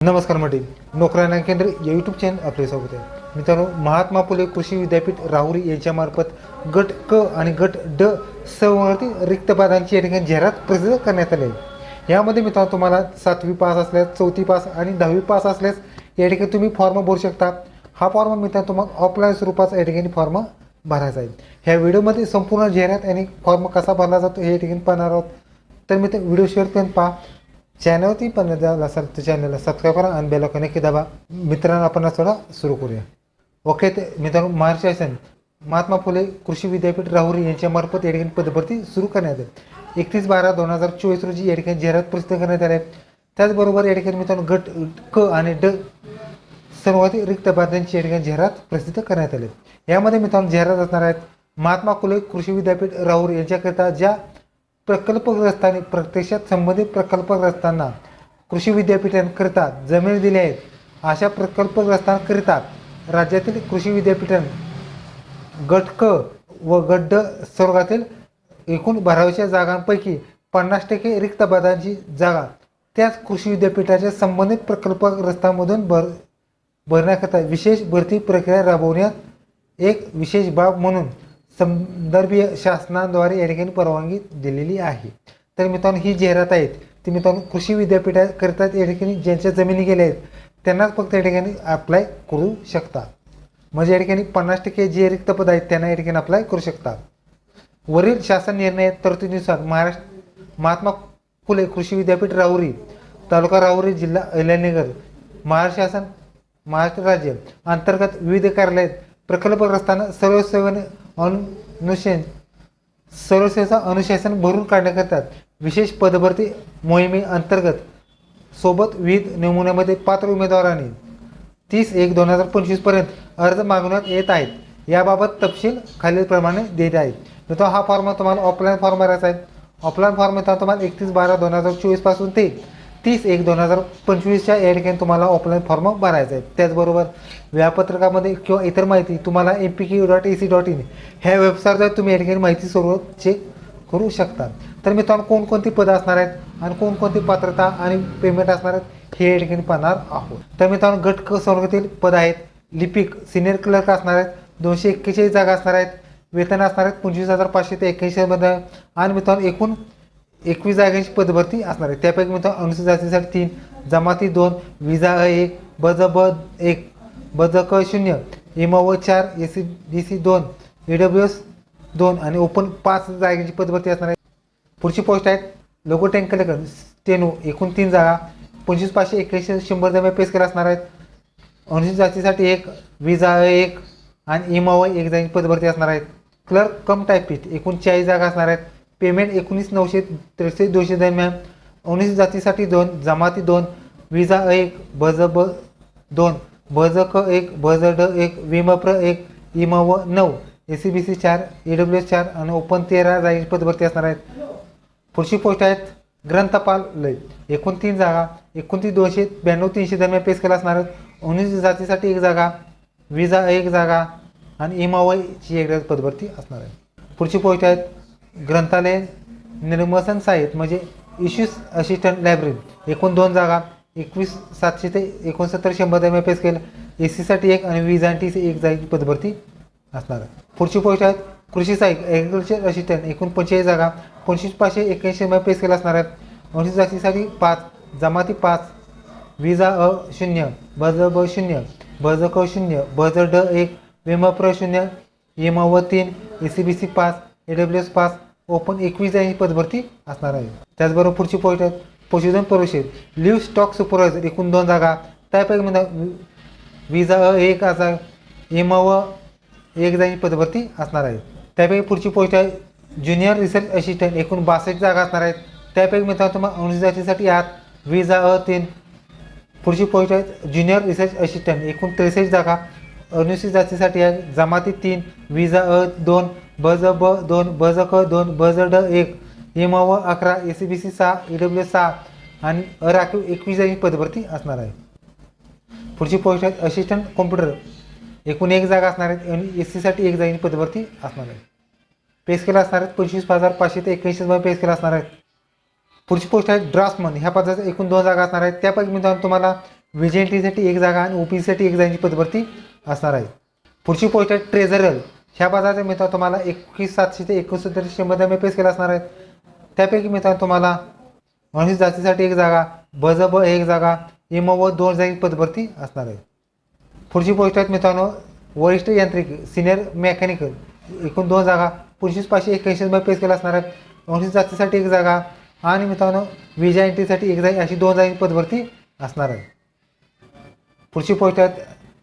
नमस्कार मटेल नोकऱ्यांना केंद्र या यूट्यूब चॅनल आपले स्वागत आहे. मित्रांनो महात्मा फुले कृषी विद्यापीठ राहुरी यांच्यामार्फत गट क आणि गट ड संवर्ती रिक्त पदांची या ठिकाणी जाहिरात प्रसिद्ध करण्यात आली आहे. यामध्ये मित्रांनो तुम्हाला सातवी पास असल्यास चौथी पास आणि दहावी पास असल्यास या ठिकाणी तुम्ही फॉर्म भरू शकता. हा फॉर्म मित्रांनो तुम्हाला ऑफलाईन स्वरूपाचा या ठिकाणी फॉर्म भरायचा आहे. ह्या व्हिडिओमध्ये संपूर्ण जाहिरात आणि फॉर्म कसा भरला जातो हे या ठिकाणी पाहणार आहोत. तर मी ते व्हिडिओ शेअरपर्यंत पहा. चॅनलवरती पण द्याल असाल तर चॅनलला सबस्क्राईब करा आणि बेल आयकॉन नक्की दाबा. मित्रांनो आपण थोडा सुरू करूया. ओके ते मित्रांनो महाराष्ट्र शासन महात्मा फुले कृषी विद्यापीठ राहुरी यांच्यामार्फत या ठिकाणी पदभरती सुरू करण्यात आली. एकतीस बारा दोन हजार चोवीस रोजी या ठिकाणी जाहिरात प्रसिद्ध करण्यात आली. आहे त्याचबरोबर या ठिकाणी मित्रांनो गट क आणि ड सर्वाधिक रिक्त पदांची या ठिकाणी जाहिरात प्रसिद्ध करण्यात आली. यामध्ये मित्रांनो जाहिरात असणार आहेत महात्मा फुले कृषी विद्यापीठ राहुरी यांच्याकरिता ज्या प्रकल्पग्रस्तांनी प्रत्यक्षात संबंधित प्रकल्पग्रस्तांना कृषी विद्यापीठांकरिता जमीन दिली आहेत. अशा प्रकल्पग्रस्तांकरिता राज्यातील कृषी विद्यापीठां गट क व गड्ड स्वर्गातील एकूण भरावीच्या जागांपैकी पन्नास टक्के रिक्त पदांची जागा त्याच कृषी विद्यापीठाच्या संबंधित प्रकल्पग्रस्तांमधून भर भरण्याकरता विशेष भरती प्रक्रिया राबवण्यात एक विशेष बाब म्हणून संदर्भीय शासनाद्वारे या ठिकाणी परवानगी दिलेली आहे. तर मित्रांनो ही जाहिरात आहेत. ती मित्रांनो कृषी विद्यापीठाकरिता या ठिकाणी ज्यांच्या जमिनी गेल्या आहेत त्यांनाच फक्त या ठिकाणी अप्लाय करू शकता. म्हणजे या ठिकाणी पन्नास टक्के जे रिक्त पद आहेत त्यांना या ठिकाणी अप्लाय करू शकता. वरील शासन निर्णय तरतुदीनुसार महाराष्ट्र महात्मा फुले कृषी विद्यापीठ राहुरी तालुका राहुरी जिल्हा अहिल्यानगर महाराष्ट्र शासन महाराष्ट्र राज्य अंतर्गत विविध कार्यालयात प्रकल्पग्रस्तांना सर्वसेवन सेवेने अनुशेन अनुशासन भरून काढण्याकरता विशेष पदभरती मोहिमे अंतर्गत सोबत विविध नमुन्यामध्ये पात्र उमेदवारांनी तीस एक दोन हजार पंचवीसपर्यंत अर्ज मागवण्यात येत आहेत. याबाबत तपशील खालीलप्रमाणे देत आहेत. मित्र हा फॉर्म तुम्हाला ऑफलाईन फॉर्म भरायचा आहे. ऑफलाईन फॉर्म मित्रांनो तुम्हाला एकतीस बारा दोन हजार चोवीसपासून ते तीस एक दोन हजार पंचवीसच्या या ठिकाणी तुम्हाला ऑफलाईन फॉर्म भरायचा आहे. त्याचबरोबर वेळापत्रकामध्ये किंवा इतर माहिती तुम्हाला M P Q dot A C dot in ह्या वेबसाईटवर तुम्ही या ठिकाणी माहिती सर्व चेक करू शकता. तर मित्रांनो कोणकोणती पदं असणार आहेत आणि कोणकोणती पात्रता आणि पेमेंट असणार आहेत हे या ठिकाणी पाहणार आहोत. तर मित्रांनो गट क संवर्गातील पद आहेत. लिपिक सिनियर क्लर्क असणार आहेत. दोनशे एक्केचाळीस जागा असणार आहेत. वेतन असणार आहेत. पंचवीस हजार पाचशे ते एक्क्याऐंशीमध्ये आणि मित्रांनो एकूण एकवीस जागांची पदभरती असणार आहे त्यापैकी मित्र अनुसूचित जातीसाठी तीन जमाती दोन विजा अ एक बज ब एक बज क शून्य एम व चार ए सी बी सी दोन ई डब्ल्यू एस दोन आणि ओपन पाच जागांची पदभरती असणार आहे पुढची पोस्ट आहेत लोगो टँक कलेक्टर स्टेनो एकूण तीन जागा पंचवीस पाचशे एक्याऐंशी शंभर दरम्यान पेस केला असणार आहेत. अनुसूचित जातीसाठी एक विजा एक आणि एम एक जागी पदभरती असणार आहेत. क्लर्क कम टायपिस्ट एकूण चाळीस जागा असणार आहेत. पेमेंट एकोणीस नऊशे त्रेसष्ट दोनशे दरम्यान अनुसूचित जातीसाठी दोन जमाती दोन विजा एक बज ब दोन बज क एक बज ड एक विमप्र एक इम व नऊ ए सी बी सी चार ई डब्ल्यू एस चार आणि ओपन तेरा जागी पदभरती असणार आहेत. पुढची पोस्ट आहेत ग्रंथपाल लय. एकूण तीन जागा एकोणतीस दोनशे ब्याण्णव तीनशे दरम्यान पेस केला असणार आहेत. अनुसूचित जातीसाठी एक जागा विजा एक जागा आणि इमावयची एक पदभरती असणार आहे. पुढची पोस्ट आहेत ग्रंथालय निर्मसन साहित्य म्हणजे इश्यूज असिस्टंट लायब्ररी एकूण दोन जागा एकवीस सातशे ते एकोणसत्तर शंभर दरम्यान पेस केलं ए सीसाठी एक आणि वीज आणि टी सी एक जागी पदभरती असणार आहे पुढची पोस्ट आहेत कृषी सहाय्यक ॲग्रिकल्चर असिस्टंट एकूण पंचेचाळीस जागा पंचवीस पाचशे एक्याऐंशी दरम्यान पेस केला असणार आहेत. अनुसूचित जातीसाठी पाच जमाती पाच विजा अ शून्य बज ब शून्य बज क शून्य बज ड एक विमा प्र शून्य इम व तीन ए सी बी सी पाच ए डब्ल्यू एस पाच ओपन एकवीस ही पदभरती असणार आहे. त्याचबरोबर पुढची पॉईंट आहे पशुधन परिषद लिव्ह स्टॉक सुपरवायझर एकूण दोन जागा. त्यापैकी म्हणजे विजा अ एक असा एम व एक जाईल पदभरती असणार आहे. त्यापैकी पुढची पोस्ट आहे ज्युनियर रिसर्च असिस्टंट एकूण बासष्ट जागा असणार आहेत. त्यापैकी मित्रांनो तुम्हाला अनुसूचित जातीसाठी आत विजा अ तीन. पुढची पोस्ट आहे ज्युनियर रिसर्च असिस्टंट एकूण त्रेसष्ट जागा. अनुसूचित जातीसाठी आहे जमाती तीन. विजा अ दोन. बज ब दोन बज क दोन बज ड एक. एम व अकरा ए सी बी सी सहा ई डब्ल्यू सहा आणि अराखीव एकवीस जागी पदभरती असणार आहे. पुढची पोस्ट आहेत असिस्टंट कॉम्प्युटर एकूण एक जागा असणार आहेत आणि एस सीसाठी एक जागी पदभरती असणार आहे. पेस केला असणार आहेत पंचवीस हजार पाचशे ते एक्याऐंशी मध्ये पेस केला असणार आहेत. पुढची पोस्ट आहे ड्राफ्टमन ह्या पदाच्या एकूण दोन जागा असणार आहेत. त्यापैकी मित्रांनो तुम्हाला व्हीजेंटीसाठी एक जागा आणि ओपीसीसाठी एक जागांची पदभरती असणार आहे. पुढची पोस्ट आहे ट्रेझरल ह्या बाजाराचे मित्रांनो तुम्हाला एकवीस सातशे ते एकोणसत्तर शंभर मी पेस केला असणार आहे. त्यापैकी मित्रांनो तुम्हाला अनुसूचित जातीसाठी एक जागा बजब एक जागा इम व दोन जागी पदभरती असणार आहे. पुढची पोस्ट आहेत मित्रांनो वरिष्ठ यांत्रिक सिनियर मेकॅनिकल एकूण दोन जागा पंचवीस पाचशे एक्याऐंशी पेस केला असणार आहेत अनुसूचित जातीसाठी एक जागा आणि मित्रांनो विजा एंट्रीसाठी एक जागी अशी दोन जागी पदभरती असणार आहे. पुढची पोस्ट आहेत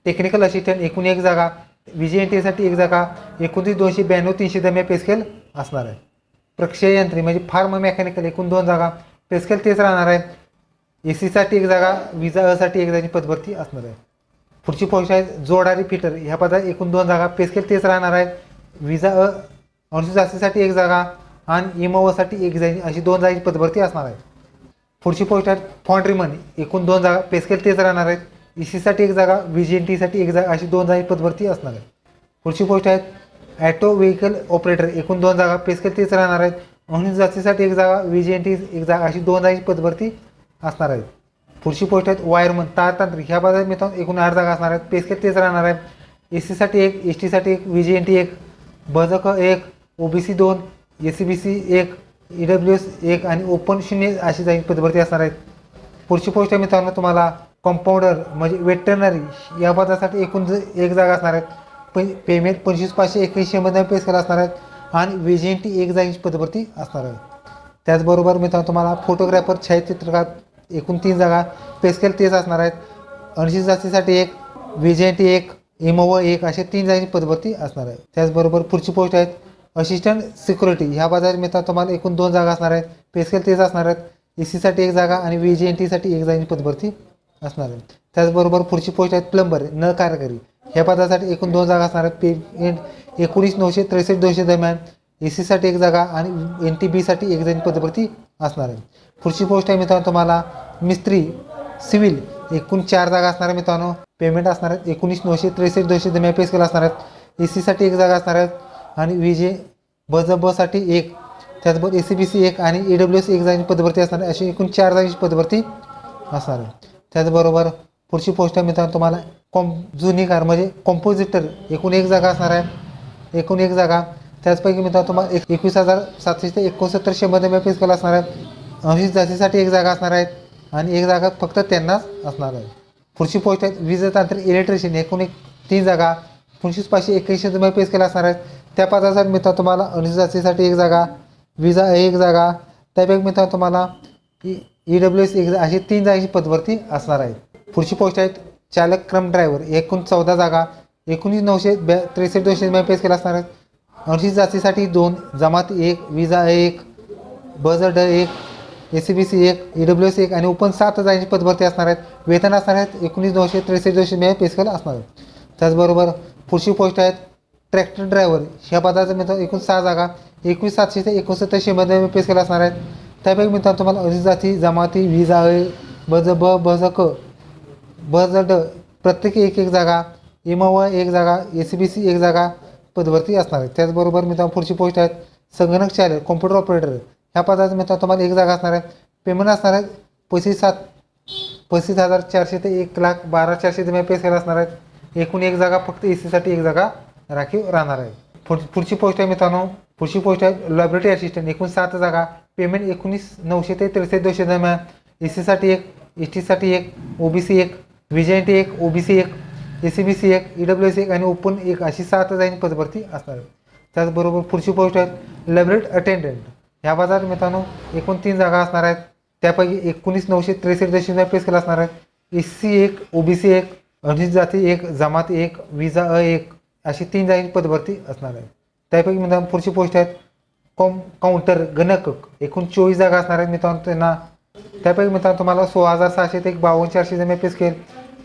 टेक्निकल असिस्टंट एकूण एक जागा विजयंतीसाठी एन एक जागा एकोणतीस दोनशे ब्याण्णव तीनशे दम्या पेस्केल असणार आहे. प्रक्षय यंत्री म्हणजे फार्म मेकॅनिकल एकूण दोन जागा पेस्केल तेच राहणार आहे ए सीसाठी एक जागा विजा असाठी एक जागी पदभरती असणार आहे. पुढची पोस्ट आहे जोडारी फिटर. ह्या पदात एकूण दोन जागा पेस्केल तेच राहणार आहेत विजा अ अनुसूचित जातीसाठी एक जागा आणि इमोसाठी एक जागी अशी दोन जागी पदभरती असणार आहे. पुढची पोस्ट आहे फॉन्ड्रीमन एकूण दोन जागा पेस्केल तेच राहणार आहेत. ई सीसाठी एक जागा व्ही जी एन टीसाठी एक जागा अशी दोन जागी पदभरती असणार आहे पुढची पोस्ट आहेत ॲटो व्हेकल ऑपरेटर एकूण दोन जागा पेस्केल तेच राहणार आहेत. म्हणून जातीसाठी एक जागा व्ही जी एन टी एक जागा अशी दोन जागी पदभरती असणार आहेत. पुढची पोस्ट आहेत वायरमन तारतांत्रिक ह्या बाजारात मित्रांनो एकूण आठ जागा असणार आहेत. पेस्केल तेच राहणार आहेत. ए सीसाठी एक एस टीसाठी एक व्ही जी एन टी एक बजक एक ओ बी सी दोन ए सी बी सी एक ई डब्ल्यू एस एक आणि ओपन शून्य अशी जागी पदभरती असणार आहेत. पुढची पोस्ट आहे मित्रांनो तुम्हाला कंपाऊंडर म्हणजे वेटरनरी या पदासाठी एकूण एक जागा असणार आहेत. पण पेमेंट पंचवीस पाचशे एक्याऐंशीमध्ये पे स्केल असणार आहेत आणि व्हिजेंटी एक जागेची पदभरती असणार आहे त्याचबरोबर मित्रांनो तुम्हाला फोटोग्राफर छायाचित्रकार एकूण तीन जागा पेस्केल तेच असणार आहेत. अनुसूचित जातीसाठी एक व्हिजेंटी एक इमोव एक असे तीन जागेची पदभरती असणार आहे त्याचबरोबर पुढची पोस्ट आहेत. असिस्टंट सिक्युरिटी ह्या बाजारात मित्रांनो तुम्हाला एकूण दोन जागा असणार आहेत. पेस्केल तेच असणार आहेत. ए सीसाठी एक जागा आणि व्ही जी एन टीसाठी एक जागेची पदभरती असणार आहे. त्याचबरोबर पुढची पोस्ट आहेत प्लंबर न कार्यकारी ह्या पदासाठी एकूण दोन जागा असणार आहेत. पेमेंट एकोणीस नऊशे त्रेसष्ट दोनशे दरम्यान ए सीसाठी एक जागा आणि एन टी बीसाठी एक जागी पदभरती असणार आहे. पुढची पोस्ट आहे मित्रांनो तुम्हाला. मिस्त्री सिव्हिल एकूण चार जागा असणार आहे मित्रांनो. पेमेंट असणार आहेत. एकोणीस नऊशे त्रेसष्ट दोनशे दरम्यान पे स्केल असणार आहेत. ए सीसाठी एक जागा असणार आहेत. आणि व्ही जे बज बसाठी एक. त्याचबरोबर ए सी बी सी एक आणि ई डब्ल्यू एस एक जागी पदभरती असणार आहे. अशी एकूण चार जागेची पदभरती असणार आहे. त्याचबरोबर पुढची पोस्ट आहे मित्रांनो तुम्हाला. कॉम जुनी कार म्हणजे कॉम्पोजिटर एकूण एक जागा असणार आहे. एकूण एक जागा. त्याचपैकी मित्रांनो तुम्हाला एक एकवीस हजार सातशे ते एकोणसत्तर शंभर एम पेस केला असणार आहे. अनुसूचित जातीसाठी एक जागा असणार आहेत आणि एक जागा फक्त त्यांनाच असणार आहे. पुढची पोस्ट आहे वीज तांत्रिक इलेक्ट्रिशियन एकूण एक तीन जागा. पंचवीस पाचशे एक्क्याऐंशी रुपये पेस केला असणार आहेत त्या पदासाठी मित्रांनो तुम्हाला अनुसूचित जातीसाठी एक जागा. विजा एक जागा. त्यापैकी मित्रांनो तुम्हाला ई डब्ल्यू एस एक अशी तीन जागेची पदभरती असणार आहे पुढची पोस्ट आहेत चालक क्रम ड्रायव्हर एकूण चौदा जागा एकोणीस नऊशे ब्या त्रेसष्ट दोनशे पेस केला असणार आहेत. अनुसूचित जातीसाठी दोन जमात एक विजा एक बजड ड एक ए सी बी सी एक ई डब्ल्यू एस एक आणि ओपन सात जागेची पदभरती असणार आहेत. वेतन असणार आहेत एकोणीस दोनशे त्रेसष्ट दोनशे मे पेस केला असणार आहेत. त्याचबरोबर पुढची पोस्ट आहेत ट्रॅक्टर ड्रायव्हर ह्या पदाचा मिळतो एकूण सहा जागा एकवीस सातशे ते एकोणसत्तर शंभर पेस केला असणार आहेत. त्यापैकी मित्रांनो तुम्हाला अनुसूचित जाती जमाती विजा बज ब बज क बज ड प्रत्येकी एक एक जागा इमव एक जागा ए सी बी सी एक जागा पदवरती असणार आहे. त्याचबरोबर मित्रांनो पुढची पोस्ट आहेत. संगणक चालक कॉम्प्युटर ऑपरेटर ह्या पदाचा मित्रांनो तुम्हाला एक जागा असणार आहे. पेमेंट असणार आहे. पस्तीस सात पस्तीस हजार चारशे ते एक लाख बारा चारशे तुम्ही पेस केला असणार आहेत एकूण एक जागा फक्त ए सीसाठी एक जागा राखीव राहणार आहे. पुढ पुढची पोस्ट आहे मित्रांनो. पुढची पोस्ट आहे लॉबरेटरी असिस्टंट एकूण सात जागा पेमेंट एकोणीस नऊशे ते त्रेसष्ट दोनशे दरम्यान. ए सीसाठी एक एस टीसाठी एक ओ बी सी एक व्ही एक ओ बी सी एक ए सी बी सी एक ई डब्ल्यू एस एक आणि ओपन एक अशी सात जाईन पदभरती असणार. आहे त्याचबरोबर पुढची पोस्ट आहे लॅबरेट अटेंडंट. ह्या बाजारात मित्रांनो एकूण तीन जागा असणार आहेत. त्यापैकी एकोणीस नऊशे त्रेसष्ट दशमी पेस केला असणार आहे. एस सी एक ओ बी सी एक अनुसूचित जाती एक जमात एक विजा अ एक अशी तीन जाईन पदभरती असणार आहे. त्यापैकी मित्रांनो पुढची पोस्ट आहेत कॉम काउंटर गणक एकूण चोवीस जागा असणार आहेत मित्रांनो त्यांना. त्यापैकी मित्रांनो तुम्हाला सोळा हजार सहाशे ते एक बावन्न चारशे जमे पेस केल.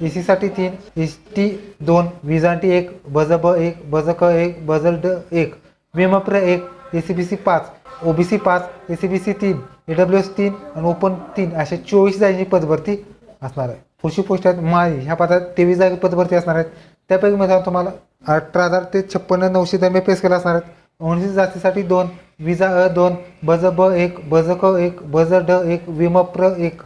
ए सीसाठी तीन एस टी दोन विजांटी एक बज ब एक बज क एक बजल ड एक विमप्र एक ए सी बी सी पाच ओ बी सी पाच ए सी बी सी तीन ए डब्ल्यू एस तीन आणि ओपन तीन असे चोवीस जागेची पदभरती असणार आहे. पुढची पोस्ट आहेत माळी. ह्या पदात तेवीस जागे पदभरती असणार आहेत. त्यापैकी मित्रांनो तुम्हाला अठरा हजार ते छप्पन्न नऊशे दमे पेस केला असणार आहेत. अनुसूचित जातीसाठी दोन विजा अ दोन बज ब एक बज क एक बज ड एक विमप्र एक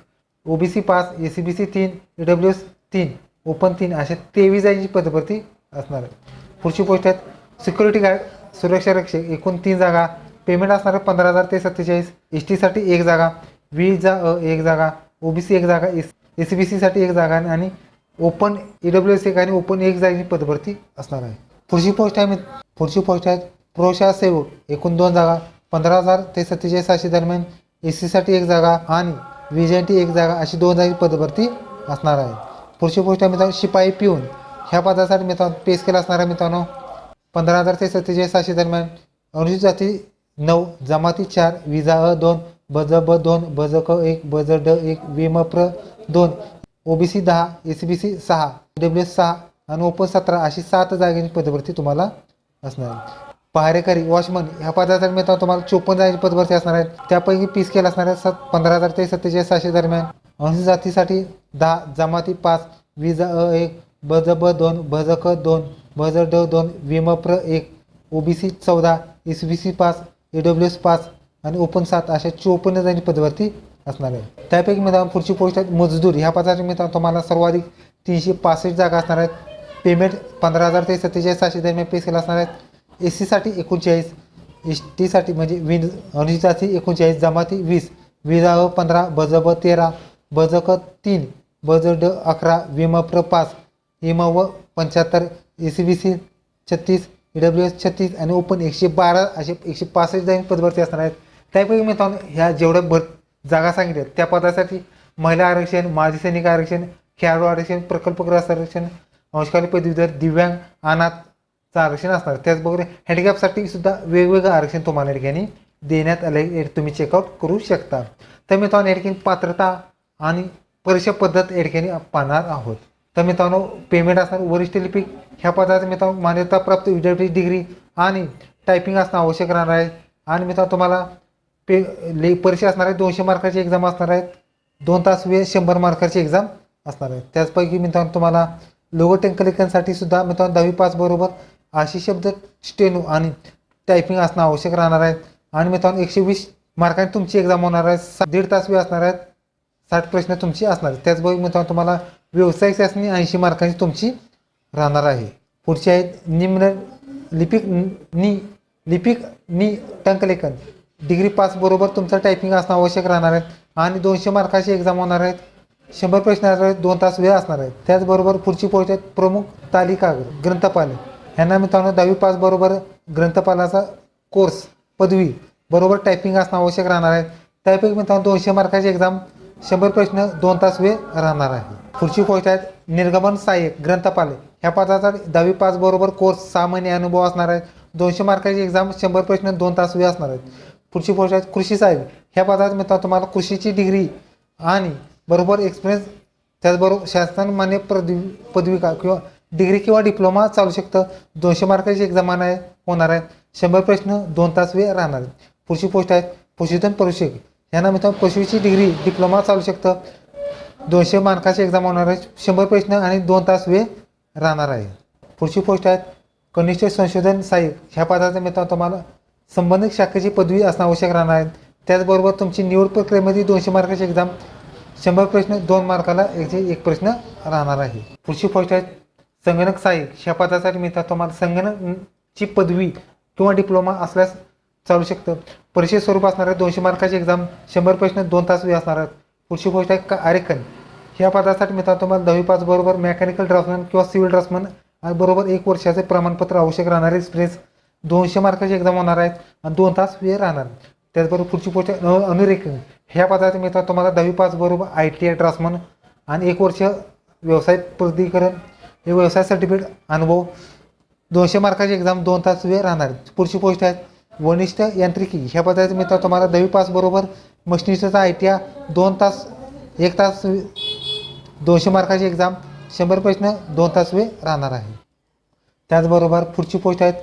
ओ बी सी पाच ए सी बी सी तीन ई डब्ल्यू एस तीन ओपन तीन अशा तेवीस जागांची पदभरती असणार आहे पुढची पोस्ट आहेत सिक्युरिटी गार्ड सुरक्षा रक्षक एकूण तीन जागा पेमेंट असणार आहे पंधरा हजार ते सत्तेचाळीस एस टीसाठी एक जागा विजा अ एक जागा ओ बी सी एक जागा एस ए सी बी सीसाठी एक जागा आणि ओपन ई डब्ल्यू एस एक आणि ओपन एक जागेची पदभरती असणार आहे. पुढची पोस्ट आहे मी पुढची पोस्ट आहे प्रोशा सेवक एकूण दोन जागा पंधरा हजार ते सत्तेचाळीस सहाशे दरम्यान ए सीसाठी एक जागा आणि विजयंटी एक जागा अशी दोन जागी पदभरती असणार आहे पुढची पोस्ट आहे मित्रांनो शिपाई पिऊन ह्या पदासाठी मित्रांनो पे स्केल असणार आहे मित्रांनो पंधरा हजार ते सत्तेचाळीस सहाशे दरम्यान अनुसूचित जाती नऊ जमाती चार विजा अ दोन बज ब दोन बज क एक बज ड एक विम प्र दोन ओबीसी दहा एस बी सी सहा डब्ल्यू एस सहा आणि ओपन सतरा अशी सात जागेची पदभरती तुम्हाला असणार आहे. पहारेकरी वॉचमन ह्या पदासाठी मिळतात तुम्हाला चोपन्न जागेची पदभरती असणार आहेत. त्यापैकी पीस केला असणार आहे सत पंधरा हजार ते सत्तेचाळीस सहाशे दरम्यान. अनुसूचित जातीसाठी दहा जमाती पाच विज अ एक बज ब दोन भज क दोन भज ड दोन विमप्र एक ओबीसी चौदा एस बी सी पाच ए डब्ल्यू एस पाच आणि ओपन सात अशा चोपन्न जणांची पदभरती असणार आहे त्यापैकी मित्रांनो पुढची पोस्ट आहेत मजदूर. ह्या पदाच्या मित्रांनो तुम्हाला सर्वाधिक तीनशे पासष्ट जागा असणार आहेत. पेमेंट पंधरा हजार ते सत्तेचाळीस सहाशे दरम्यान पे केला असणार आहेत. एस सीसाठी एकोणचाळीस एस टीसाठी म्हणजे विन अनुसूचित एकोणचाळीस जमाती वीस विजा पंधरा बज ब तेरा बज क तीन बज ड अकरा विमप्र पाच हिमा व पंच्याहत्तर ए सी बी सी छत्तीस ई डब्ल्यू एस छत्तीस आणि ओपन एकशे बारा असे एकशे पासष्ट जाईन पदभरती असणार आहेत. त्यापैकी मित्रांनो ह्या जेवढ्या भर जागा सांगितल्या त्या पदासाठी महिला आरक्षण माजी सैनिक आरक्षण खेळाडू आरक्षण प्रकल्पग्रस्त आरक्षण अंशकाली पदवीधर दिव्यांग अनाथ आरक्षण असणार. त्याचबरोबर हँडिकॅपसाठी सुद्धा वेगवेगळं आरक्षण तुम्हाला या ठिकाणी देण्यात आले तुम्ही चेकआउट करू शकता. तर मित्रांनो या ठिकाणी पात्रता आणि परीक्षा पद्धत या ठिकाणी पाहणार आहोत. तर मित्रांनो पेमेंट असणार वरिष्ठ लिपिक ह्या पदाचा मित्रांनो मान्यताप्राप्त विद्यापीठ डिग्री आणि टायपिंग असणं आवश्यक राहणार आहे. आणि मित्रांनो तुम्हाला पे ले परीक्षा असणार आहे दोनशे मार्काची एक्झाम असणार आहेत दोन तास वेळ शंभर मार्काची एक्झाम असणार आहे. त्याचपैकी मित्रांनो तुम्हाला लोगो टेंकलेकनसाठी सुद्धा मित्रांनो दहावी पास असे अशी शब्द स्टेनो आणि टायपिंग असणं आवश्यक राहणार आहे. आणि मित्रांनो एकशे वीस मार्कांनी तुमची एक्झाम होणार आहे. सा- दीड तास वेळ असणार आहेत साठ प्रश्न तुमची असणार आहेत. त्याचबरोबर मित्रांनो तुम्हाला व्यावसायिक चाचणी ऐंशी मार्कांची तुमची राहणार आहे. पुढची आहेत निम्न लिपिक नि लिपिक नि टंकलेखन. डिग्री पास बरोबर तुमचं टायपिंग असणं आवश्यक राहणार आहे. आणि दोनशे मार्काची एक्झाम होणार आहेत. शंभर प्रश्न असणार आहेत. दोन तास वेळ असणार आहे. त्याचबरोबर पुढची पोस्ट आहेत प्रमुख तालिका ग्रंथपाल ह्यांना मित्रांनो दहावी पास बरोबर ग्रंथपालाचा कोर्स पदवी बरोबर टायपिंग असणं आवश्यक राहणार आहे. त्यापैकी मित्रांनो दोनशे मार्काची एक्झाम शंभर प्रश्न दोन तास वेळ राहणार आहे. पुढची पोस्ट आहेत निर्गमन सहाय्यक ग्रंथपाल. ह्या पदाचा दहावी पास बरोबर कोर्स सहा महिने अनुभव असणार आहे. दोनशे मार्काची एक्झाम शंभर प्रश्न दोन तास वेळ असणार आहेत पुढची पोस्ट आहेत कृषी साहेब ह्या पदात मित्रांनो तुम्हाला कृषीची डिग्री आणि बरोबर एक्सपिरियन्स त्याचबरोबर शासनमान्य पदवी पदविका किंवा डिग्री किंवा डिप्लोमा चालू शकतं. दोनशे मार्काची एक्झाम आहे होणार आहे. शंभर प्रश्न दोन तास वेळ राहणार आहेत पुढची पोस्ट आहेत पशुधन परीक्षक. यांना मित्रांनो पशुची डिग्री डिप्लोमा चालू शकतं. दोनशे मार्काची एक्झाम होणार आहे. शंभर प्रश्न आणि दोन तास वेळ राहणार आहे. पुढची पोस्ट आहेत कनिष्ठ संशोधन सहाय्यक. ह्या पदाचा मित्रांनो तुम्हाला संबंधित शाखेची पदवी असणं आवश्यक राहणार आहे. त्याचबरोबर तुमची निवड प्रक्रियेमध्ये दोनशे मार्काची एक्झाम शंभर प्रश्न दोन मार्काला एकशे एक प्रश्न राहणार आहे. पुढची पोस्ट आहे संगणक सहाय्यक ह्या पदासाठी मिळतात तुम्हाला संगणकची पदवी किंवा डिप्लोमा असल्यास चालू शकतं. परीक्षेत स्वरूप असणार आहे दोनशे मार्काची एक्झाम शंभर प्रश्न दोन तास वेळ असणार आहेत. पुढची गोष्ट आहे का आरेखन. ह्या पदासाठी मिळतात तुम्हाला दहावी पाच बरोबर मेकॅनिकल ड्राफ्टमॅन किंवा सिव्हिल ड्राफ्टमॅन आणि बरोबर एक वर्षाचे प्रमाणपत्र आवश्यक राहणारे एक्सप्रेस दोनशे मार्काची एक्झाम होणार आहेत आणि दोन तास वेळ राहणार. त्याचबरोबर पुढची गोष्ट अनुरेखन. ह्या पदासाठी मिळतात तुम्हाला दहावी पाच बरोबर आय टी आय ड्राफ्टमॅन आणि एक वर्ष व्यवसाय प्रधिकरण हे व्यवसाय सर्टिफिकेट अनुभव दोनशे मार्काची एक्झाम दोन तास वेळ राहणार. पुढची पोस्ट आहेत वनिष्ठ यांत्रिकी. ह्या पदाचे मित्र तुम्हाला दहावी पास बरोबर मशिनिस्टचा आय टी आय दोन तास एक तास दोनशे मार्काची एक्झाम शंभर प्रश्न दोन तास वेळ राहणार आहे. त्याचबरोबर पुढची पोस्ट आहेत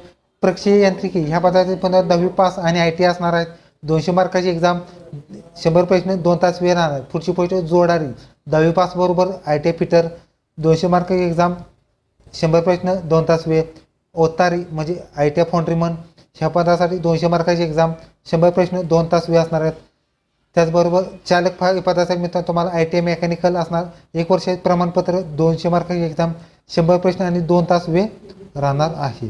प्रक्षीय यांत्रिकी. ह्या पदाचे पण दहावी पास आणि आय टी असणार आहेत. दोनशे मार्काची एक्झाम शंभर प्रश्न दोन तास वेळ राहणार. पुढची पोस्ट आहे जोडारी. दहावी पास बरोबर आय टी आय फिटर दोनशे मार्काची एक्झाम शंभर प्रश्न दोन तास वेळ. ओतारी म्हणजे आय टी आय फाउंड्रीमन ह्या पदासाठी दोनशे मार्काची एक्झाम शंभर प्रश्न दोन तास वेळ असणार आहेत. त्याचबरोबर चालक फा पदासाठी मित्रांनो तुम्हाला आय टी आय मेकॅनिकल असणार. एक वर्ष प्रमाणपत्र दोनशे मार्काची एक्झाम शंभर प्रश्न आणि दोन तास वेळ राहणार आहे.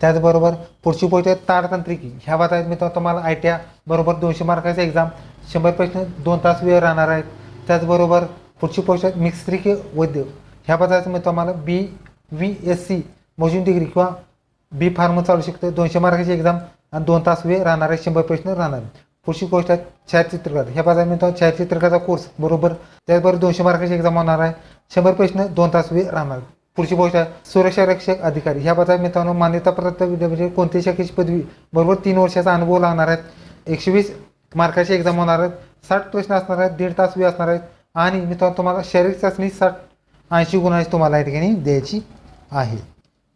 त्याचबरोबर पुढची पोस्ट आहे तारतंत्रिकी ह्या पदासाठी मित्रांनो तुम्हाला आय टी आय बरोबर दोनशे मार्काची एक्झाम शंभर प्रश्न दोन तास वेळ राहणार आहेत. त्याचबरोबर पुढची पोस्ट आहे मिस्त्रिकी वैद्य. ह्या पदासाठी मित्रांनो तुम्हाला बी व्ही एस सी मोजून डिग्री किंवा बी फार्म चालू शकतं. दोनशे मार्काची एक्झाम आणि दोन तास वेळ राहणार आहे. शंभर प्रश्न राहणार पुढची गोष्ट आहे छायाचित्रकार ह्या बाजार मित्रांनो छायाचित्रकाचा कोर्स बरोबर त्याचबरोबर दोनशे मार्काची एक्झाम होणार आहे. शंभर प्रश्न दोन तास वेळ राहणार पुढची गोष्ट आहे सुरक्षा रक्षक अधिकारी. ह्या बाजार मित्रांनो मान्यताप्राप्त विद्या म्हणजे कोणत्याही शाखेची पदवी बरोबर तीन वर्षाचा अनुभव लागणार आहेत. एकशे वीस मार्काची एक्झाम होणार आहेत. साठ प्रश्न असणार आहेत. दीड तास वेळ असणार आहेत आणि मित्रांनो तुम्हाला शारीरिक चाचणी साठ ऐंशी गुणांची तुम्हाला या ठिकाणी द्यायची आहे.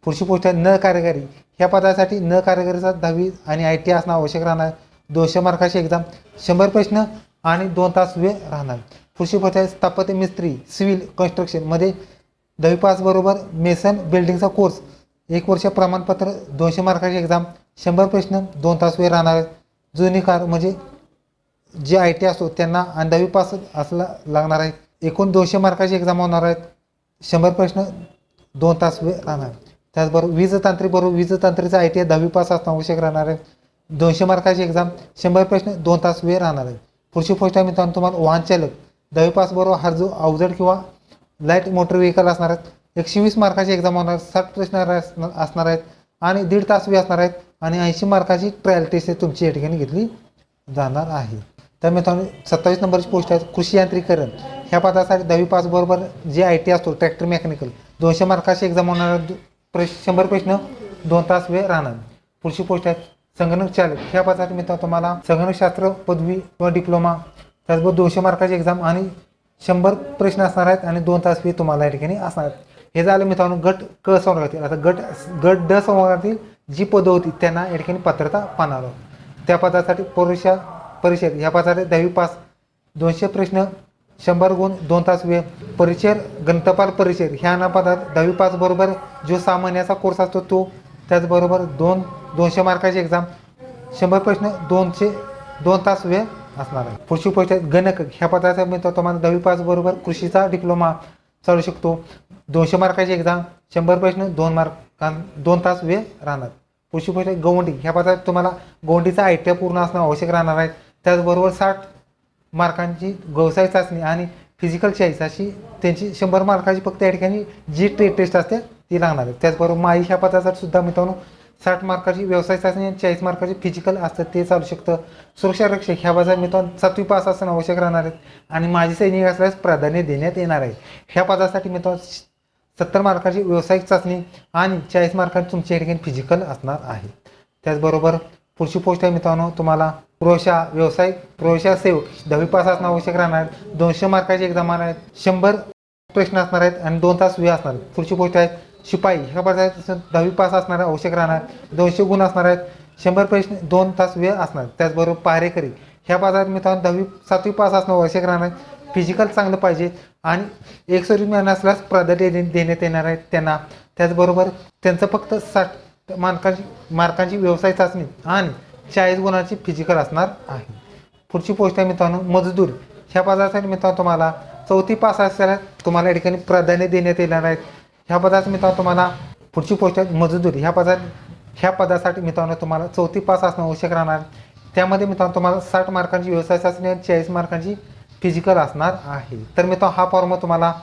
पुढची पोस्ट आहे न कार्यकारी. ह्या पदासाठी न कार्यकारीचा दहावी आणि आय टी असणं आवश्यक राहणार. दोनशे मार्काची एक्झाम शंभर प्रश्न आणि दोन तास वेळ राहणार. पुढची पोस्ट आहे स्थापत्य मिस्त्री सिव्हिल कन्स्ट्रक्शनमध्ये दहावी पास बरोबर मेसन बिल्डिंगचा कोर्स एक वर्ष प्रमाणपत्र दोनशे मार्काची एक्झाम शंभर प्रश्न दोन तास वेळ राहणार. जुनी कार म्हणजे जे आय टी असतो त्यांना आणि दहावी पास असला लागणार आहे. एकूण दोनशे मार्काची एक्झाम होणार आहेत. शंभर प्रश्न दोन तास वेळ राहणार. त्याचबरोबर वीज तांत्रिक बरोबर वीज आय टी आय दहावी पास असणं आवश्यक राहणार आहे. दोनशे मार्काची एक्झाम शंभर प्रश्न दोन तास वेळ राहणार आहे. पुढची पोस्ट आहे मित्रांनो तुम्हाला वाहन चालक दहावी पास बरोबर हा जो अवजड किंवा लाइट मोटर व्हेकल असणार आहेत एकशे वीस मार्काची एक्झाम होणार साठ प्रश्न असणार असणार आहेत आणि दीड तास वेळ असणार आहेत आणि ऐंशी मार्काची ट्रायल टेस्ट तुमची या ठिकाणी घेतली जाणार आहे. तर मित्रांनो सत्तावीस नंबरची पोस्ट आहे कृषी यांत्रिकरण ह्या पदासाठी दहावी पास बरोबर जे आय टी असतो ट्रॅक्टर मेकॅनिकल दोनशे मार्काची एक्झाम होणार. प्रश शंभर प्रश्न दोन तास वेळ राहणार. पुढची पोस्ट आहे संगणक चालक. ह्या पदासाठी मित्रांनो तुम्हाला संगणकशास्त्र पदवी किंवा डिप्लोमा त्याचबरोबर दोनशे मार्काची एक्झाम आणि शंभर प्रश्न असणार आहेत आणि दोन तास वेळ तुम्हाला या ठिकाणी असणार आहेत. हे झालं मित्रांनो गट क संवर्गातील. आता गट गट ड संवर्गातील जी पदं होती त्यांना या ठिकाणी पात्रता पाहणार आहोत. त्या पदासाठी परीक्षा परिषद ह्या पदासाठी दहावी पास दोनशे प्रश्न शंभर गुण दोन तास वेळ. परिचय गणतपाल परिचय ह्या नापदात दहावी पास बरोबर जो सामान्याचा कोर्स असतो तो त्याचबरोबर दोन दोनशे मार्काची एक्झाम शंभर प्रश्न दोनशे दोन तास वेळ असणार आहे. पुढची पोस्ट गणक. ह्या पदाचा मित्र तुम्हाला दहावी पास बरोबर कृषीचा डिप्लोमा चालू शकतो. दोनशे मार्काची एक्झाम शंभर प्रश्न दोन मार्क दोन तास वेळ राहणार. पुढची पोस्ट गवंडी. ह्या पदात तुम्हाला गवंडीचा आयटीआय पूर्ण असणं आवश्यक राहणार आहे. त्याचबरोबर साठ मार्कांची व्यवसाय चाचणी आणि फिजिकल चॉईस अशी त्यांची शंभर मार्काची फक्त या ठिकाणी जी ट्री टेस्ट असते ती लागणार आहे त्याचबरोबर माई ह्या पदासाठी सुद्धा मित्रांनो साठ मार्काची व्यवसाय चाचणी आणि चाळीस मार्काची फिजिकल असतं ते चालू शकतं. सुरक्षा रक्षक ह्या पदात मित्रांनो सातवी पास असणं आवश्यक राहणार आहेत. आणि माजी सैनिक असल्यास प्राधान्य देण्यात येणार आहे. ह्या पदासाठी मित्रांनो सत्तर मार्काची व्यावसायिक चाचणी आणि चाळीस मार्कांची तुमची या ठिकाणी फिजिकल असणार आहे. त्याचबरोबर पुढची पोस्ट आहे मित्रांनो तुम्हाला प्रवेशा व्यावसायिक प्रवेशा सेवक दहावी पास असणं आवश्यक राहणार आहे दोनशे मार्काची एक्झाम आहेत. शंभर प्रश्न असणार आहेत आणि दोन तास वेळ असणार आहेत पुढची पोस्ट आहे शिपाई. ह्या पदार्थ दहावी पास असणार आवश्यक राहणार दोनशे गुण असणार आहेत. शंभर प्रश्न दोन तास वेळ असणार त्याचबरोबर पहारेकरी ह्या पदार्थ मित्रांनो दहावी सातवी पास असणं आवश्यक राहणार आहे. फिजिकल चांगलं पाहिजे आणि एक सर्व्हिसमॅन असल्यास प्राधान्य देण्यात येणार आहे त्यांना. त्याचबरोबर त्यांचं फक्त साठ मार्कांची मार्कांची व्यवसाय चाचणी आणि चाळीस गुणांची फिजिकल असणार आहे. पुढची पोस्ट आहे मित्रांनो मजदूर. ह्या पदासाठी मित्रांनो तुम्हाला चौथी पास असल्यास तुम्हाला या ठिकाणी प्राधान्य देण्यात येणार आहेत ह्या पदासाठी मित्रांनो तुम्हाला पुढची पोस्ट आहे मजदूर. ह्या पदात ह्या पदासाठी मित्रांनो तुम्हाला चौथी पास असणं आवश्यक राहणार. त्यामध्ये मित्रांनो तुम्हाला साठ मार्कांची व्यवसाय चाचणी आणि चाळीस मार्कांची फिजिकल असणार आहे. तर मित्रांनो हा फॉर्म तुम्हाला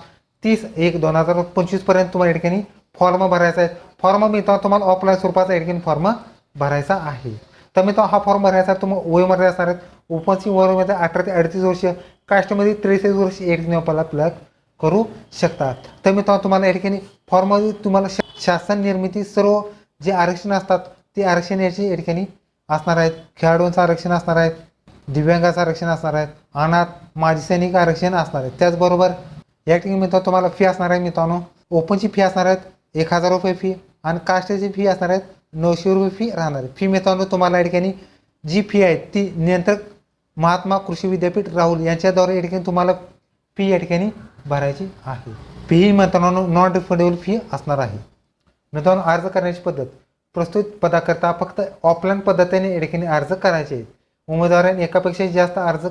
तीस एक दोन हजार पंचवीसपर्यंत तुम्हाला या ठिकाणी फॉर्म भरायचा आहे. फॉर्म मित्रांनो तुम्हाला ऑफलाईन स्वरूपाचा या ठिकाणी फॉर्म भरायचा आहे. तर मित्रांनो हा फॉर्म भरायचा तुम्हाला वयोमध्ये असणार आहेत. ओपनची वयोमध्ये अठरा ते अडतीस वर्ष कास्टमध्ये त्रेचाळीस वर्ष एक ठिकाणी आपल्याला अप्लाय करू शकतात. तर मित्रांनो तुम्हाला या ठिकाणी फॉर्ममध्ये तुम्हाला शासन निर्मिती सर्व जे आरक्षण असतात ते आरक्षण याची या ठिकाणी असणार आहेत. खेळाडूंचं आरक्षण असणार आहेत. दिव्यांगाचं आरक्षण असणार आहेत. अनाथ माजी सैनिक आरक्षण असणार आहेत. त्याचबरोबर या ठिकाणी मित्रांनो तुम्हाला फी असणार आहे मित्रांनो. ओपनची फी असणार आहेत. एक हजार रुपये फी आणि कास्टची फी असणार आहेत नऊशे रुपये फी राहणार आहे फी मित्रांनो तुम्हाला या ठिकाणी जी फी आहे ती नियंत्रक महात्मा कृषी विद्यापीठ राहुल यांच्याद्वारे या ठिकाणी तुम्हाला फी या ठिकाणी भरायची आहे. फी ही मित्रांनो नॉन रिफंडेबल फी असणार आहे. मित्रांनो अर्ज करण्याची पद्धत. प्रस्तुत पदाकरता फक्त ऑफलाईन पद्धतीने या ठिकाणी अर्ज करायचे आहेत. उमेदवारांनी एकापेक्षा जास्त अर्ज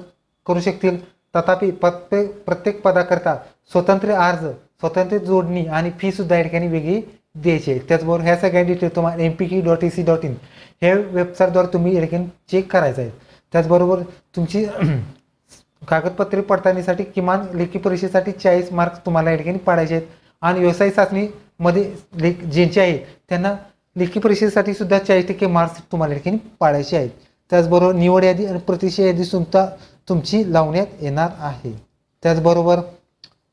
करू शकतील. तथापि प्रत्येक प्रत्येक पदाकरता स्वतंत्र अर्ज स्वतंत्र जोडणी आणि फी सुद्धा या ठिकाणी वेगळी द्यायची आहे. त्याचबरोबर ह्या सगळ्या डिटेल तुम्हाला M P K dot A C dot in ह्या वेबसाईटद्वारे तुम्ही या ठिकाणी चेक करायचं आहे. त्याचबरोबर तुमची कागदपत्रे पडताळणीसाठी किमान लेखी परीक्षेसाठी चाळीस मार्क्स तुम्हाला या ठिकाणी पाडायचे आहेत. आणि व्यवसाय चाचणीमध्ये लेख ज्यांचे आहेत त्यांना लेखी परीक्षेसाठी सुद्धा चाळीस टक्के मार्क्स तुम्हाला या ठिकाणी पाडायचे आहेत. त्याचबरोबर निवड यादी आणि प्रतिष्ठा यादी सुद्धा तुमची लावण्यात येणार आहे. त्याचबरोबर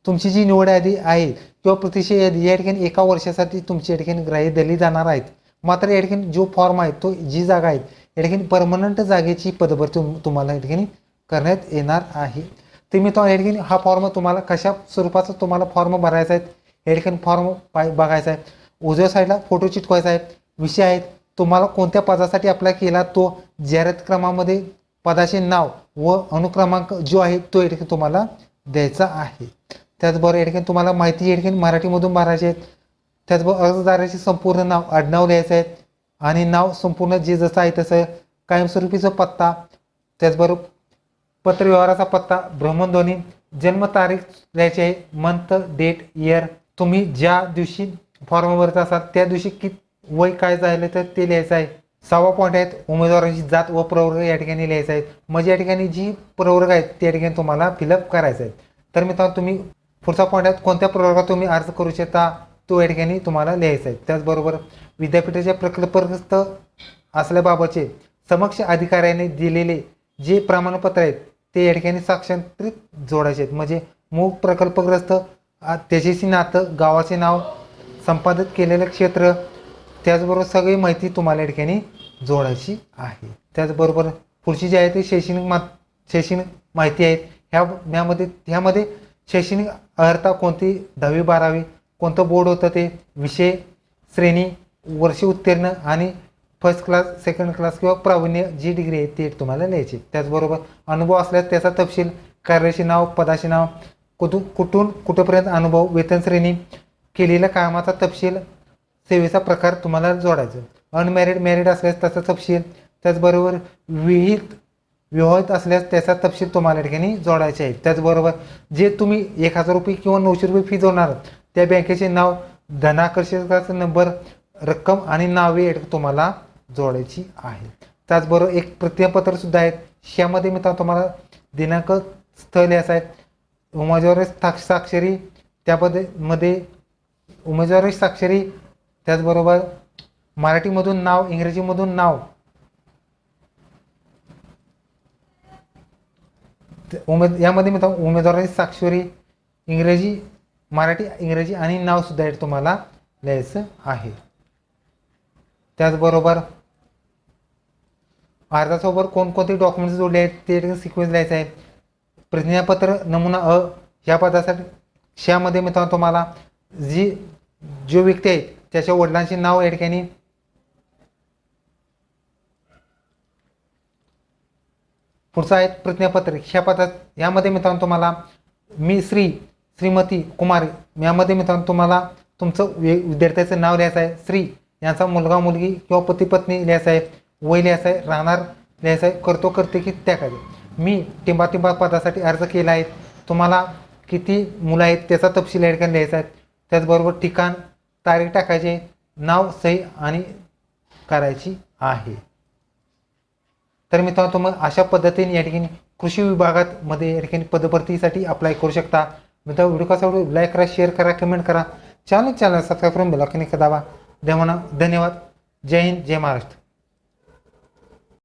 तुमची जी निवड यादी आहे किंवा प्रतिष्ठा यादी या ठिकाणी एका वर्षासाठी तुमची या ठिकाणी ग्राह्य दिली जाणार आहेत. मात्र या ठिकाणी जो फॉर्म आहे तो जी जागा आहे या ठिकाणी परमनंट जागेची पदभरती तुम- तुम्हाला या ठिकाणी करण्यात येणार आहे. ते मी तो या ठिकाणी हा फॉर्म तुम्हाला कशा स्वरूपाचा तुम्हाला फॉर्म भरायचा आहे या ठिकाणी फॉर्म पाय बघायचा आहे. उजव्या साईडला फोटो चिटकवायचा आहे. विषय आहेत तुम्हाला कोणत्या पदासाठी अप्लाय केला तो जाहिरात क्रमामध्ये पदाचे नाव व अनुक्रमांक जो आहे तो या ठिकाणी तुम्हाला द्यायचा आहे. त्याचबरोबर या ठिकाणी तुम्हाला माहिती या ठिकाणी मराठीमधून भरायचे आहेत. त्याचबरोबर अर्जदाराचे संपूर्ण नाव आडनाव लिहायचं आहे. आणि नाव संपूर्ण जे जसं आहे तसं कायमस्वरूपीचा पत्ता त्याचबरोबर पत्रव्यवहाराचा पत्ता भ्रमणध्वनी जन्मतारीख लिहायची आहे मंथ डेट इयर तुम्ही ज्या दिवशी फॉर्म भरत असाल त्या दिवशी किती वय काय झालं तर ते लिहायचं आहे. सहावा पॉईंट आहेत उमेदवारांची जात व प्रवर्ग या ठिकाणी लिहायचं आहे. म्हणजे या ठिकाणी जी प्रवर्ग आहेत त्या ठिकाणी तुम्हाला फिलअप करायचं आहे. तर मित्रांनो तुम्ही पुढचा पॉईंट आहे कोणत्या प्रवर्गात तुम्ही अर्ज करू शकता तो या ठिकाणी तुम्हाला लिहायचा आहे. त्याचबरोबर विद्यापीठाच्या प्रकल्पग्रस्त असल्याबाबतचे समक्ष अधिकाऱ्याने दिलेले जे प्रमाणपत्र आहेत ते या ठिकाणी साक्षांतरित जोडायचे आहेत. म्हणजे मूळ प्रकल्पग्रस्त त्याच्याशी नातं गावाचे नाव संपादित केलेलं क्षेत्र त्याचबरोबर सगळी माहिती तुम्हाला या ठिकाणी जोडायची आहे. त्याचबरोबर पुढची जी आहे ती शैक्षणिक मा शैक्षणिक माहिती आहेत ह्या ह्यामध्ये ह्यामध्ये शैक्षणिक अर्हता कोणती? दहावी बारावी. कोणतं बोर्ड होतं ते? विषय श्रेणी वर्ष उत्तीर्ण आणि फर्स्ट क्लास सेकंड क्लास किंवा प्रावीण्य जी डिग्री आहे ती तुम्हाला लिहायची त्याचबरोबर अनुभव असल्यास त्याचा तपशील कार्याचे नाव पदाचे नाव कुठून कुठून कुठंपर्यंत अनुभव वेतन श्रेणी केलेल्या कामाचा तपशील सेवेचा प्रकार तुम्हाला जोडायचा. अनमॅरिड मॅरिड असल्यास त्याचा तपशील त्याचबरोबर विहित विवाहित असल्यास त्याचा तपशील तुम्हाला या ठिकाणी जोडायचे आहे त्याचबरोबर जे तुम्ही एक हजार रुपये किंवा नऊशे रुपये फी जोडणार त्या बँकेचे नाव धनाकर्षकाचा नंबर रक्कम आणि नावे तुम्हाला जोडायची आहे. त्याचबरोबर एक प्रतिज्ञापत्र सुद्धा आहेत. ह्यामध्ये मी तुम्हाला दिनांक स्थळ लिहायचं आहे उमेदवारी साक्ष- साक्षरी त्यामध्ये मध्ये उमेदवारी साक्षरी त्याचबरोबर मराठीमधून नाव इंग्रजीमधून नाव ते उमेद यामध्ये मित्रांनो उमेदवाराची साक्षरी इंग्रजी मराठी इंग्रजी आणि नावसुद्धा यात तुम्हाला लिहायचं आहे. त्याचबरोबर अर्जासोबत कोणकोणते डॉक्युमेंट्स जोडले आहेत ते सिक्वेन्स लिहायचं आहे. प्रतिज्ञापत्र नमुना अ ह्या पदासाठी श्यामध्ये मित्रांनो तुम्हाला जी जो व्यक्ती आहेत त्याच्या वडिलांचे नाव या ठिकाणी पुढचं आहे प्रतिज्ञापत्र. ह्या पदात यामध्ये मित्रांनो तुम्हाला मी श्री श्रीमती कुमारी यामध्ये मित्रांनो तुम्हाला तुमचं वे विद्यार्थ्याचं नाव लिहायचं आहे. श्री यांचा मुलगा मुलगी किंवा पती पत्नी लिहायचं आहे. वय लिहायचं आहे. राहणार लिहायचं आहे. करतो करते की त्या मी टिंबा टिंबा पदासाठी अर्ज केला आहे. तुम्हाला किती मुलं आहेत त्याचा तपशील या ठिकाणी लिहायचा आहे. त्याचबरोबर ठिकाण तारीख टाकायचे नाव सही आणि करायची आहे. तर मित्रांनो तुम्ही अशा पद्धतीने या ठिकाणी कृषी विभागात मध्ये या ठिकाणी पदभरतीसाठी अप्लाय करू शकता. मित्रांनो व्हिडिओ कसा व्हिडिओ लाईक करा शेअर करा कमेंट करा. चॅनल चॅनल सबस्क्राईब करून बेल दाबा. देवाना धन्यवाद. जय हिंद जय महाराष्ट्र.